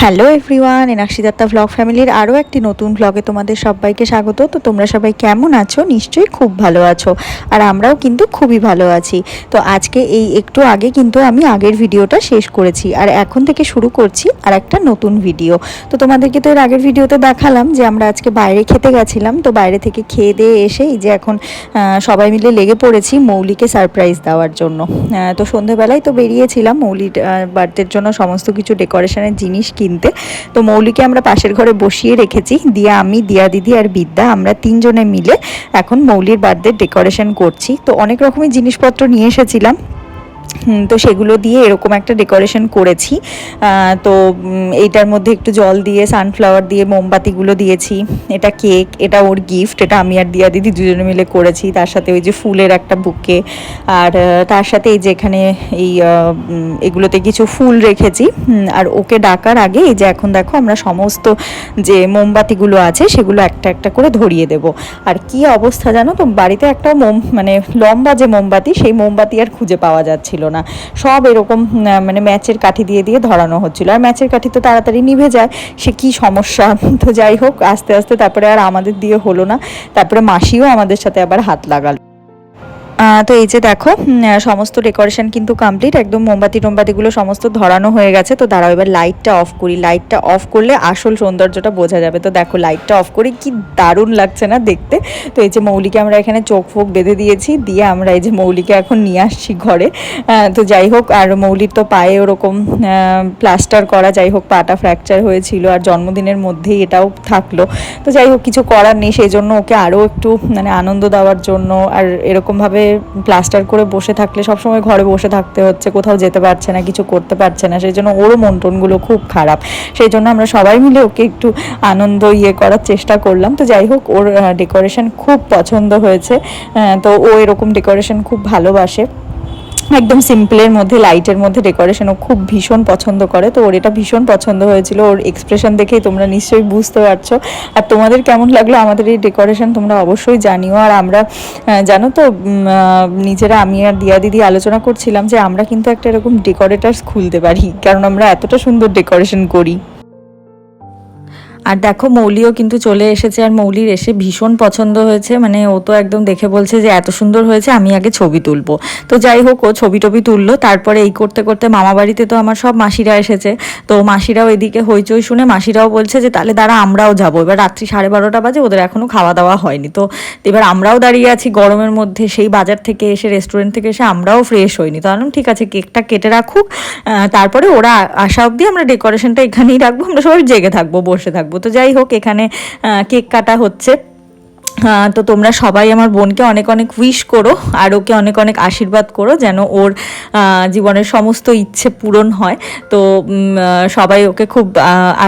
Hello everyone Enakshi Datta vlog ফ্যামিলির আরও একটি নতুন ভ্লগে তোমাদের সবাইকে স্বাগত। তো তোমরা সবাই কেমন আছো? নিশ্চয়ই খুব ভালো আছো। আর আমরাও কিন্তু খুবই ভালো আছি। তো আজকে এই একটু আগে কিন্তু আমি আগের ভিডিওটা শেষ করেছি। আর এখন থেকে শুরু করছি আর একটা নতুন ভিডিও তো তোমাদেরকে তো এর আগের ভিডিওতে দেখালাম যে আমরা আজকে বাইরে খেতে গেছিলাম। তো বাইরে থেকে খেয়ে দিয়ে এসে এই যে এখন সবাই মিলে লেগে পড়েছি মৌলিকে সারপ্রাইজ দেওয়ার জন্য। তো সন্ধেবেলায় তো বেরিয়েছিলাম মৌলির বার্থডের জন্য সমস্ত কিছু ডেকোরেশনের জিনিস কিনতে। তো মৌলিকে আমরা পাশের ঘরে বসিয়ে রেখেছি। দিয়া আমি, দিয়া দিদি আর বিদ্যা, আমরা তিনজনে মিলে এখন মৌলির বার্থডে ডেকোরেশন করছি। তো অনেক রকমের জিনিসপত্র নিয়ে এসেছিলাম। তো সেগুলো দিয়ে এরকম একটা ডেকোরেশন করেছি। তো এইটার মধ্যে একটু জল দিয়ে, সানফ্লাওয়ার দিয়ে, মোমবাতিগুলো দিয়েছি। এটা কেক, এটা ওর গিফট, এটা আমি আর দিয়া দিদি দুজনে মিলে করেছি। তার সাথে ওই যে ফুলের একটা বুকে। আর তার সাথে এই যে এখানে এই এগুলোতে কিছু ফুল রেখেছি। আর ওকে ডাকার আগে এই যে এখন দেখো আমরা সমস্ত যে মোমবাতিগুলো আছে, সেগুলো একটা একটা করে ধরিয়ে দেব। আর কি অবস্থা জানো তো? বাড়িতে একটা মোম মানে লম্বা যে মোমবাতি, সেই মোমবাতি আর খুঁজে পাওয়া যাচ্ছিল না। সব এরকম মানে ম্যাচের কাঠি দিয়ে দিয়ে ধরানো হচ্ছিল। আর ম্যাচের কাঠি তো তাড়াতাড়ি নিভে যায়, সে কি সমস্যা? তো যাই হোক, আস্তে আস্তে তারপরে আর আমাদের দিয়ে হলো না। তারপরে মাসিও আমাদের সাথে আবার হাত লাগালো। তো এই যে দেখো সমস্ত ডেকোরেশন কিন্তু কমপ্লিট একদম মোমবাতি টোমবাতিগুলো সমস্ত ধরানো হয়ে গেছে। তো দাঁড়াও, এবার লাইটটা অফ করি। লাইটটা অফ করলে আসল সৌন্দর্যটা বোঝা যাবে। তো দেখো লাইটটা অফ করি, কি দারুণ লাগছে না দেখতে? তো এই যে মৌলিকে আমরা এখানে চোখ ফোক বেঁধে দিয়েছি, দিয়ে আমরা এই যে মৌলিকে এখন নিয়ে আসছি ঘরে। তো যাই হোক, আর মৌলির তো পায়ে ওরকম প্লাস্টার করা, যাই হোক, পাটা ফ্র্যাকচার হয়েছিল, আর জন্মদিনের মধ্যেই এটাও থাকল। তো যাই হোক, কিছু করার নেই, সেই জন্য ওকে আরও একটু মানে আনন্দ দেওয়ার জন্য, আর এরকমভাবে প্লাস্টার করে বসে থাকলে, সবসময় ঘরে বসে থাকতে হচ্ছে, কোথাও যেতে পারছে না, কিছু করতে পারছে না, সেই জন্য ওরও মন টনগুলো খুব খারাপ। সেই জন্য আমরা সবাই মিলে ওকে একটু আনন্দ ইয়ে করার চেষ্টা করলাম। তো যাই হোক, ওর ডেকোরেশন খুব পছন্দ হয়েছে। তো ও এরকম ডেকোরেশন খুব ভালোবাসে। একদম সিম্পলের মধ্যে লাইটের মধ্যে ডেকোরেশন ও খুব ভীষণ পছন্দ করে। তো ওর এটা ভীষণ পছন্দ হয়েছিল। ওর এক্সপ্রেশন দেখেই তোমরা নিশ্চয়ই বুঝতে পারছ। আর তোমাদের কেমন লাগল আমাদের এই ডেকোরেশন তোমরা অবশ্যই জানিও। আর আমরা জানো তো নিজেরা আমি আর দিয়া দিদি আলোচনা করছিলাম যে আমরা কিন্তু একটা এরকম ডেকোরেটার্স খুলতে পারি। কারণ আমরা এতটা সুন্দর ডেকোরেশন করি। আর দেখো মৌলিও কিন্তু চলে এসেছে আর মৌলির এসে ভীষণ পছন্দ হয়েছে। মানে ও তো একদম দেখে বলছে যে, এত সুন্দর হয়েছে, আমি আগে ছবি তুলবো। তো যাই হোক, ও ছবি টবি তুললো। তারপরে এই করতে করতে মামা বাড়িতে তো আমার সব মাসিরা এসেছে। তো মাসিরাও এদিকে হইচই শুনে মাসিরাও বলছে যে, তাহলে দাঁড়া, আমরাও যাব। এবার রাত্রি সাড়ে বারোটা বাজে, ওদের এখনও খাওয়া দাওয়া হয়নি। তো এবার আমরাও দাঁড়িয়ে আছি গরমের মধ্যে, সেই বাজার থেকে এসে, রেস্টুরেন্ট থেকে এসে আমরাও ফ্রেশ হইনি। তো আনলাম ঠিক আছে, কেকটা কেটে রাখুক। তারপরে ওরা আসা অবধি আমরা ডেকোরেশনটা এখানেই রাখব, আমরা সবাই জেগে থাকব, বসে থাকব। তো যাই হোক এখানে কেক কাটা হচ্ছে। তো তোমরা সবাই আমার বোনকে অনেক অনেক উইশ করো আর ওকে অনেক অনেক আশীর্বাদ করো যেন ওর জীবনের সমস্ত ইচ্ছে পূরণ হয়। তো সবাই ওকে খুব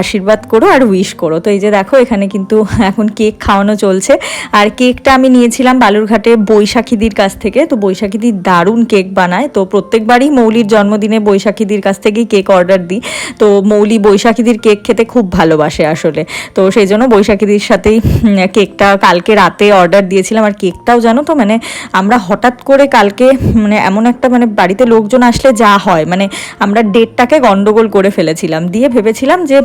আশীর্বাদ করো আর উইশ করো। তো এই যে দেখো, এখানে কিন্তু এখন কেক খাওয়ানো চলছে। আর কেকটা আমি নিয়েছিলাম বালুরঘাটে বৈশাখীদির কাছ থেকে। তো বৈশাখীদির দারুণ কেক বানায়। তো প্রত্যেকবারই মৌলির জন্মদিনে বৈশাখীদির কাছ থেকেই কেক অর্ডার দিই। তো মৌলি বৈশাখীদির কেক খেতে খুব ভালোবাসে আসলে। তো সেই জন্য বৈশাখীদির সাথেই কেকটা কালকে রাতে অর্ডার দিয়েছিলাম আর কেকটাও জানো তো? মানে আমরা হঠাৎ করে কালকে মানে এমন একটা মানে বাড়িতে লোকজন আসলে যা হয় মানে আমরা ডেটটাকে গন্ডগোল করে ফেলেছিলাম। দিয়ে ভেবেছিলাম যে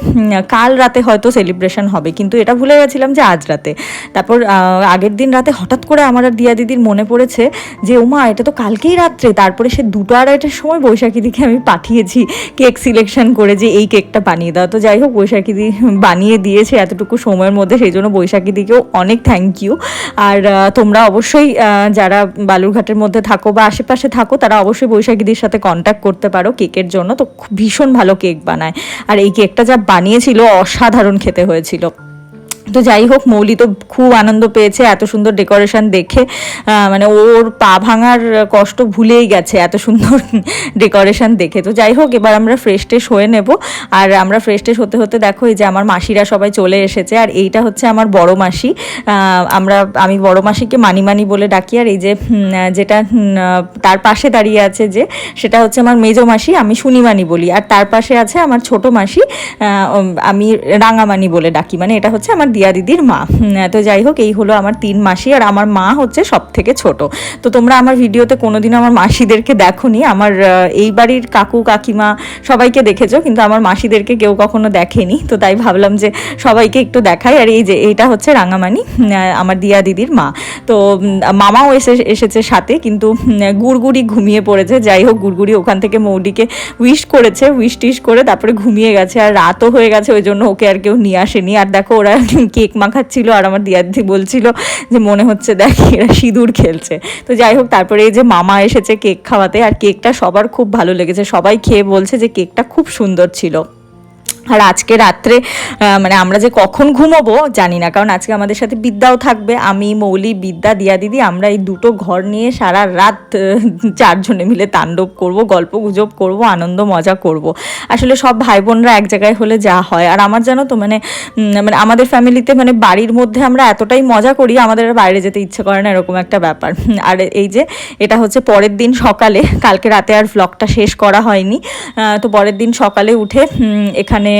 কাল রাতে হয়তো সেলিব্রেশন হবে, কিন্তু এটা ভুলে গেছিলাম যে আজ রাতে। তারপর আগের দিন রাতে হঠাৎ করে আমার আর দিয়া দিদির মনে পড়েছে যে ওমা এটা তো কালকেই রাত্রে। তারপরে সে দুটো আড়াইটার সময় বৈশাখী দিকে আমি পাঠিয়েছি কেক সিলেকশন করে যে, এই কেকটা বানিয়ে দাও। তো যাই হোক, বৈশাখী দি বানিয়ে দিয়েছে এতটুকু সময়ের মধ্যে, সেই জন্য বৈশাখী দিকেও অনেক থ্যাংক ইউ আর আহ, তোমরা অবশ্যই যারা বালুরঘাটের মধ্যে থাকো বা আশেপাশে থাকো তারা অবশ্যই বৈশাখীদের সাথে কন্ট্যাক্ট করতে পারো কেকের জন্য। তো ভীষণ ভালো কেক বানায়। আর এই কেকটা যা বানিয়েছিল অসাধারণ খেতে হয়েছিল। তো যাই হোক, মৌলি তো খুব আনন্দ পেয়েছে, এত সুন্দর ডেকোরেশন দেখে। মানে ওর পা ভাঙার কষ্ট ভুলেই গেছে, এত সুন্দর ডেকোরেশন দেখে। তো যাই হোক, এবার আমরা ফ্রেশ ট্রেশ হয়ে নেব। আর আমরা ফ্রেশ ট্রেশ হতে হতে দেখো, এই যে আমার মাসিরা সবাই চলে এসেছে, আর এইটা হচ্ছে আমার বড় মাসি। আমরা, আমি বড় মাসিকে মানিমানি বলে ডাকি, আর এই যে যেটা তার পাশে দাঁড়িয়ে আছে যে, সেটা হচ্ছে আমার মেজো মাসি, আমি সুনিমানি বলি। আর তার পাশে আছে আমার ছোট মাসি আমি রাঙামানি বলে ডাকি। মানে এটা হচ্ছে আমার দিয়া দিদির মা। তো যাই হোক, এই হলো আমার তিন মাসি আর আমার মা হচ্ছে সব থেকে ছোট। তো তোমরা আমার ভিডিওতে কোনোদিন আমার মাসিদেরকে দেখোনি। আমার এই বাড়ির কাকু, কাকিমা সবাইকে দেখেছ, কিন্তু আমার মাসিদেরকে কেউ কখনো দেখেনি। তো তাই ভাবলাম যে সবাইকে একটু দেখাই। আর এই যে, এইটা হচ্ছে রাঙামানি আমার দিয়া দিদির মা। তো মামাও এসে, এসেছে সাথে, কিন্তু গুড়গুড়ি ঘুমিয়ে পড়েছে। যাই হোক, গুড়গুড়ি ওখান থেকে মৌডিকে উইশ করেছে উইশ টিশ করে তারপরে ঘুমিয়ে গেছে। আর রাতও হয়ে গেছে, ওই জন্য ওকে আর কেউ নিয়ে আসেনি। আর দেখো, ওরা কেক মাখাচ্ছিল আর আমার দিয়াদি বলছিল যে মনে হচ্ছে দেখ এরা সিঁদুর খেলছে। তো যাই হোক, তারপরে এই যে মামা এসেছে কেক খাওয়াতে আর কেকটা সবার খুব ভালো লেগেছে। সবাই খেয়ে বলছে যে কেকটা খুব সুন্দর ছিল। আর আজকে রাত্রে মানে আমরা যে কখন ঘুমোবো জানি না, কারণ আজকে আমাদের সাথে বিদ্যাও থাকবে, আমি, মৌলি, বিদ্যা, দিয়া দিদি, আমরা এই দুটো ঘর নিয়ে সারা রাত চারজনে মিলে তাণ্ডব করব, গল্প গুজব করব, আনন্দ, মজা করব। আসলে সব ভাই বোনরা এক জায়গায় হলে যা হয়। আর আমার জানো তো মানে মানে আমাদের ফ্যামিলিতে মানে বাড়ির মধ্যে আমরা এতটাই মজা করি, আমাদের বাইরে যেতে ইচ্ছে করে না, এরকম একটা ব্যাপার। আর এই যে, এটা হচ্ছে পরের দিন সকালে, কালকে রাতে আর ব্লগটা শেষ করা হয়নি। তো পরের দিন সকালে উঠে এখানে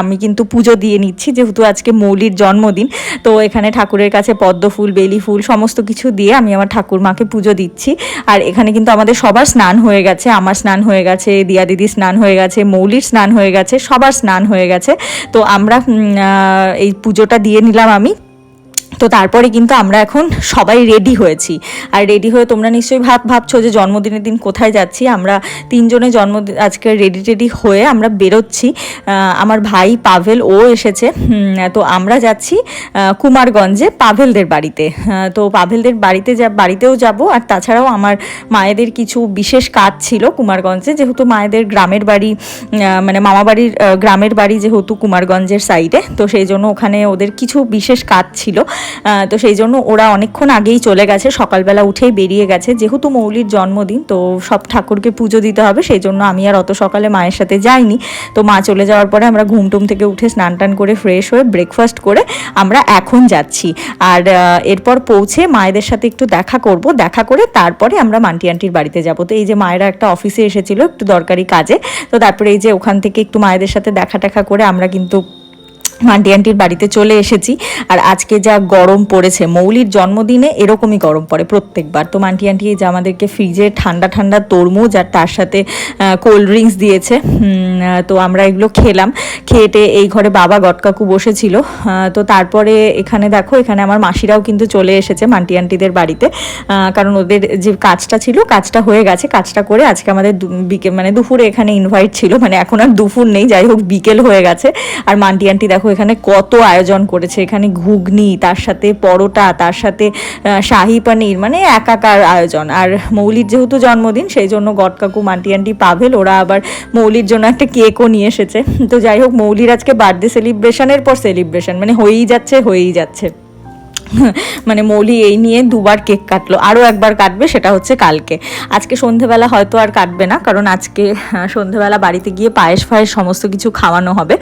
আমি কিন্তু পুজো দিয়ে নিচ্ছি, যেহেতু আজকে মৌলির জন্মদিন, তো এখানে ঠাকুরের কাছে পদ্ম ফুল, বেলি ফুল, সমস্ত কিছু দিয়ে আমি আমার ঠাকুর মাকে পুজো দিচ্ছি। আর এখানে কিন্তু আমাদের সবার স্নান হয়ে গেছে, আমার স্নান হয়ে গেছে, দিয়া দিদি স্নান হয়ে গেছে, মৌলির স্নান হয়ে গেছে, সবার স্নান হয়ে গেছে। তো আমরা এই পুজোটা দিয়ে নিলাম আমি। তো তারপরে কিন্তু আমরা এখন সবাই রেডি হয়েছি। আর রেডি হয়ে তোমরা নিশ্চয়ই ভাব ভাবছ যে জন্মদিনের দিন কোথায় যাচ্ছি? আমরা তিনজনে জন্মদিন আজকে রেডি টেডি হয়ে আমরা বেরোচ্ছি। আমার ভাই পাভেল, ও এসেছে। তো আমরা যাচ্ছি কুমারগঞ্জে পাভেলদের বাড়িতে। তো পাভেলদের বাড়িতে যা বাড়িতেও যাব। আর তাছাড়াও আমার মায়েদের কিছু বিশেষ কাজ ছিল কুমারগঞ্জে। যেহেতু মায়েদের গ্রামের বাড়ি মানে মামা বাড়ির গ্রামের বাড়ি যেহেতু কুমারগঞ্জের সাইডে তো সেই জন্য ওখানে ওদের কিছু বিশেষ কাজ ছিল। তো সেই জন্য ওরা অনেকক্ষণ আগেই চলে গেছে, সকালবেলা উঠেই বেরিয়ে গেছে। যেহেতু মৌলির জন্মদিন, তো সব ঠাকুরকে পুজো দিতে হবে, সেই জন্য আমি আর অত সকালে মায়ের সাথে যাইনি। তো মা চলে যাওয়ার পরে আমরা ঘুম টুম থেকে উঠে স্নান টান করে ফ্রেশ হয়ে ব্রেকফাস্ট করে আমরা এখন যাচ্ছি। আর এরপর পৌঁছে মায়েদের সাথে একটু দেখা করব। দেখা করে তারপরে আমরা মান্টি আন্টির বাড়িতে যাব। তো এই যে মায়েরা একটা অফিসে এসেছিল একটু দরকারি কাজে, তো তারপরে এই যে ওখান থেকে একটু মায়েদের সাথে দেখা টেখা করে আমরা কিন্তু মান্টি আন্টির বাড়িতে চলে এসেছি। আর আজকে যা গরম পড়েছে, মৌলির জন্মদিনে এরকমই গরম পড়ে প্রত্যেকবার। তো মান্টি আন্টি এই যে আমাদেরকে ফ্রিজে ঠান্ডা ঠান্ডা তরমুজ আর তার সাথে কোল্ড ড্রিঙ্কস দিয়েছে। তো আমরা এগুলো খেলাম। খেয়েটে এই ঘরে বাবা গটকাকু বসেছিল। তো তারপরে এখানে দেখো, এখানে আমার মাসিরাও কিন্তু চলে এসেছে মান্টি আন্টিদের বাড়িতে। কারণ ওদের যে কাজটা ছিল, কাজটা হয়ে গেছে। কাজটা করে আজকে আমাদের দু- বিকে মানে দুপুরে এখানে ইনভাইট ছিল। মানে এখন আর দুপুর নেই, যাই হোক বিকেল হয়ে গেছে। আর মান্টি আন্টি দেখো এখানে কত আয়োজন করেছে। এখানে ঘুগনি, তার সাথে পরোটা, তার সাথে শাহি পনির মানে একাকার আয়োজন। আর মৌলির যেহেতু জন্মদিন, সেই জন্য গটকাকু মান্টি, আন্টি, পাভেল, ওরা আবার মৌলির জন্য একটা কেকও নিয়ে এসেছে। তো যাই হোক, মৌলির আজকে বার্থডে সেলিব্রেশনের পর সেলিব্রেশন মানে হয়েই যাচ্ছে হয়েই যাচ্ছে। মানে মৌলি এই নিয়ে দুবার কেক কাটলো আরও একবার কাটবে সেটা হচ্ছে কালকে। আজকে সন্ধেবেলা হয়তো আর কাটবে না কারণ আজকে সন্ধেবেলা বাড়িতে গিয়ে পায়েস ফায়েস সমস্ত কিছু খাওয়ানো হবে।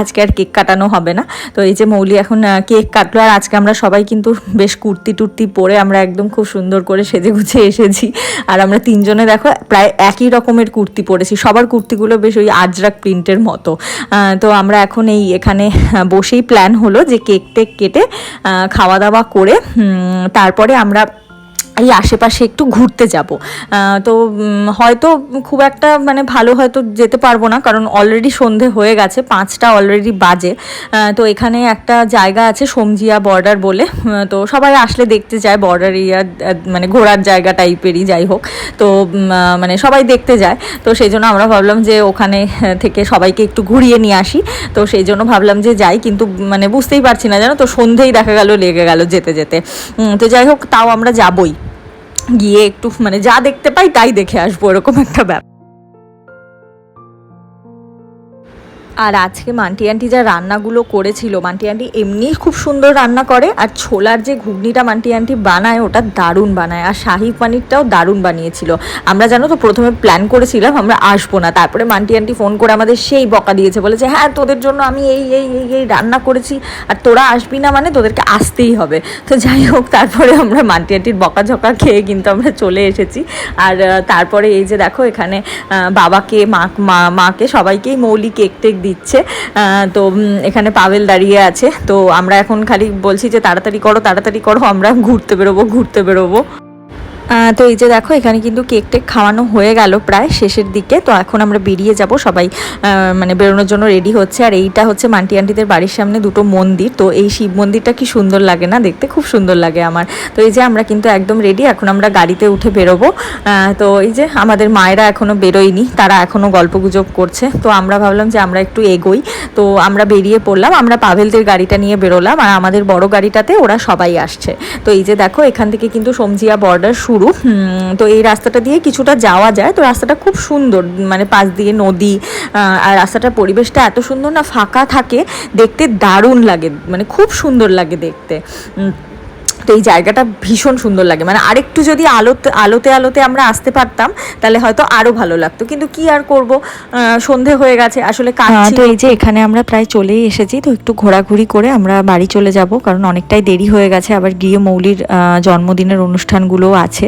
আজকে আর কেক কাটানো হবে না। তো এই যে মৌলি এখন কেক কাটলো আর আজকে আমরা সবাই কিন্তু বেশ কুর্তি টুর্তি পরে আমরা একদম খুব সুন্দর করে সেজে গুছে এসেছি। আর আমরা তিনজনে দেখো প্রায় একই রকমের কুর্তি পরেছি। সবার কুর্তিগুলো বেশ ওই আজরাক প্রিন্টের মতো। তো আমরা এখন এই এখানে বসেই প্ল্যান হলো যে কেক টেক কেটে আহ, খাওয়া দাওয়া করে তারপরে আমরা এই আশেপাশে একটু ঘুরতে যাব। তো হয়তো খুব একটা মানে ভালো হয়তো যেতে পারব না, কারণ অলরেডি সন্ধে হয়ে গেছে, পাঁচটা অলরেডি বাজে। তো এখানে একটা জায়গা আছে সমজিয়া বর্ডার বলে। তো সবাই আসলে দেখতে যায় বর্ডার এরিয়া মানে ঘোরার জায়গা টাইপেরই, যাই হোক। তো মানে সবাই দেখতে যায়। তো সেই জন্য আমরা ভাবলাম যে ওখানে থেকে সবাইকে একটু ঘুরিয়ে নিয়ে আসি। তো সেই জন্য ভাবলাম যে যাই, কিন্তু মানে বুঝতেই পারছি না, জানো তো, সন্ধেই দেখা গেল, লেগে গেল যেতে যেতে। তো যাই হোক, তাও আমরা যাবই। গিয়ে একটু মানে যা দেখতে পাই তাই দেখে আসব এরকম একটা ব্যাপার। আর আজকে মান্টি আন্টি যা রান্নাগুলো করেছিল, মান্টি আন্টি এমনি খুব সুন্দর রান্না করে আর ছোলার যে ঘুগনিটা মান্টি আন্টি বানায় ওটা দারুণ বানায় আর শাহি পানিরটাও দারুণ বানিয়েছিল। আমরা জানো তো প্রথমে প্ল্যান করেছিলাম, আমরা আসব না। তারপরে মান্টি আন্টি ফোন করে আমাদের সেই বকা দিয়েছে, বলেছে হ্যাঁ তোদের জন্য আমি এই এই এই এই রান্না করেছি আর তোরা আসবি না মানে তোদেরকে আসতেই হবে। তো যাই হোক, তারপরে আমরা মান্টি আন্টির বকাঝকা খেয়ে কিন্তু আমরা চলে এসেছি। আর তারপরে এই যে দেখো এখানে বাবাকে, মা, মা- মাকে সবাইকেই মৌলি কেক টেক দিয়ে দিচ্ছে। তো এখানে পাভেল দাঁড়িয়ে আছে। তো আমরা এখন খালি বলছি যে তাড়াতাড়ি করো তাড়াতাড়ি করো, আমরা ঘুরতে বেরোবো ঘুরতে বেরোবো। তো এই যে দেখো, এখানে কিন্তু কেক টেক খাওয়ানো হয়ে গেল প্রায় শেষের দিকে। তো এখন আমরা বেরিয়ে যাব, সবাই মানে বেরোনোর জন্য রেডি হচ্ছে। আর এইটা হচ্ছে মান্টি আন্টিদের বাড়ির সামনে দুটো মন্দির। তো এই শিব মন্দিরটা কি সুন্দর লাগে না? দেখতে খুব সুন্দর লাগে আমার। তো এই যে আমরা কিন্তু একদম রেডি এখন আমরা গাড়িতে উঠে বেরোবো। তো এই যে আমাদের মায়েরা এখনও বেরোয়নি, তারা এখনও গল্পগুজব করছে। তো আমরা ভাবলাম যে আমরা একটু এগোই। তো আমরা বেরিয়ে পড়লাম, আমরা পাভেলদের গাড়িটা নিয়ে বেরোলাম। আর আমাদের বড় গাড়িটাতে ওরা সবাই আসছে। তো এই যে দেখো, এখান থেকে কিন্তু সমজিয়া বর্ডার শুরু হুম, তো এই রাস্তাটা দিয়ে কিছুটা যাওয়া যায়। তো রাস্তাটা খুব সুন্দর। মানে পাশ দিয়ে নদী আর রাস্তাটার পরিবেশটা এত সুন্দর না ফাঁকা থাকে। দেখতে দারুণ লাগে। মানে খুব সুন্দর লাগে দেখতে। তো এই জায়গাটা ভীষণ সুন্দর লাগে। মানে আরেকটু যদি আলোতে আলোতে আলোতে আমরা আসতে পারতাম তাহলে হয়তো আরও ভালো লাগতো। কিন্তু কি আর করব? সন্ধে হয়ে গেছে আসলে কাজ তো এই যে এখানে আমরা প্রায় চলেই এসেছি তো একটু ঘোরাঘুরি করে আমরা বাড়ি চলে যাব কারণ অনেকটাই দেরি হয়ে গেছে আবার গিয়ে মৌলির জন্মদিনের অনুষ্ঠানগুলোও আছে।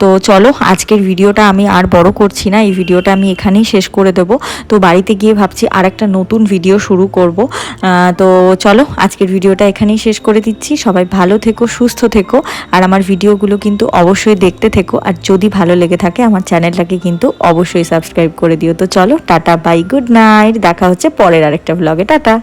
তো চলো আজকের ভিডিওটা আমি আর বড় করছি না এই ভিডিওটা আমি এখানেই শেষ করে দেবো। তো বাড়িতে গিয়ে ভাবছি আর একটা নতুন ভিডিও শুরু করব। তো চলো আজকের ভিডিওটা এখানেই শেষ করে দিচ্ছি। সবাই ভালো থেকো সুস্থ থেকো, আর আমার ভিডিওগুলো কিন্তু অবশ্যই দেখতে থেকো, আর যদি ভালো লেগে থাকে আমার চ্যানেলটাকে কিন্তু অবশ্যই সাবস্ক্রাইব করে দিও। তো চলো, টাটা বাই গুড নাইট দেখা হচ্ছে পরের আরেকটা ব্লগে টাটা।